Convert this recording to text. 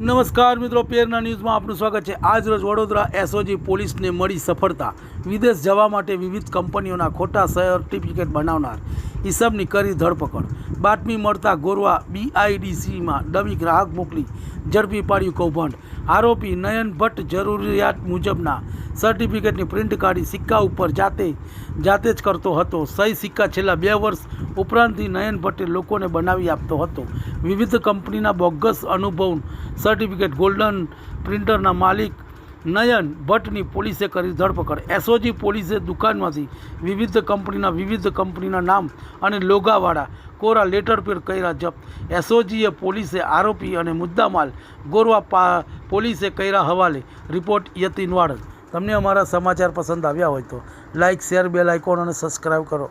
નમસ્કાર મિત્રો, પેરના ન્યૂઝમાં આપનું સ્વાગત છે. આજ રોજ વડોદરા એસઓજી પોલીસને મળી સફળતા. વિદેશ જવા માટે વિવિધ કંપનીઓના ખોટા સર્ટિફિકેટ બનાવનાર હિસાબની કરી ધરપકડ. બાતમી મળતા ગોરવા બીઆઈડીસીમાં ડમી ગ્રાહક મોકલી ઝડપી પાડ્યું કૌભાંડ. આરોપી નયન ભટ્ટ જરૂરિયાત મુજબના સર્ટિફિકેટની પ્રિન્ટ કાઢી સિક્કા ઉપર જાતે જાતે જ કરતો હતો. સહી સિક્કા છેલ્લા બે વર્ષ ઉપરાંતથી નયન ભટ્ટે લોકોને બનાવી આપતો હતો. વિવિધ કંપનીના બોગસ અનુભવ સર્ટિફિકેટ ગોલ્ડન પ્રિન્ટરના માલિક નયન ભટ્ટની પોલીસે કરી ધરપકડ. એસઓજી પોલીસે દુકાનમાંથી વિવિધ કંપનીના વિવિધ કંપનીના નામ અને લોગાવાળા કોરા લેટર પેડ કર્યા જપ્ત એસઓજીએ પોલીસે આરોપી અને મુદ્દામાલ ગોરવા પોલીસે કર્યા હવાલે. રિપોર્ટ યતિન વાળંદ. તમને અમારા સમાચાર પસંદ આવ્યા હોય તો લાઇક શેર બેલ આઇકોન અને સબસ્ક્રાઈબ કરો.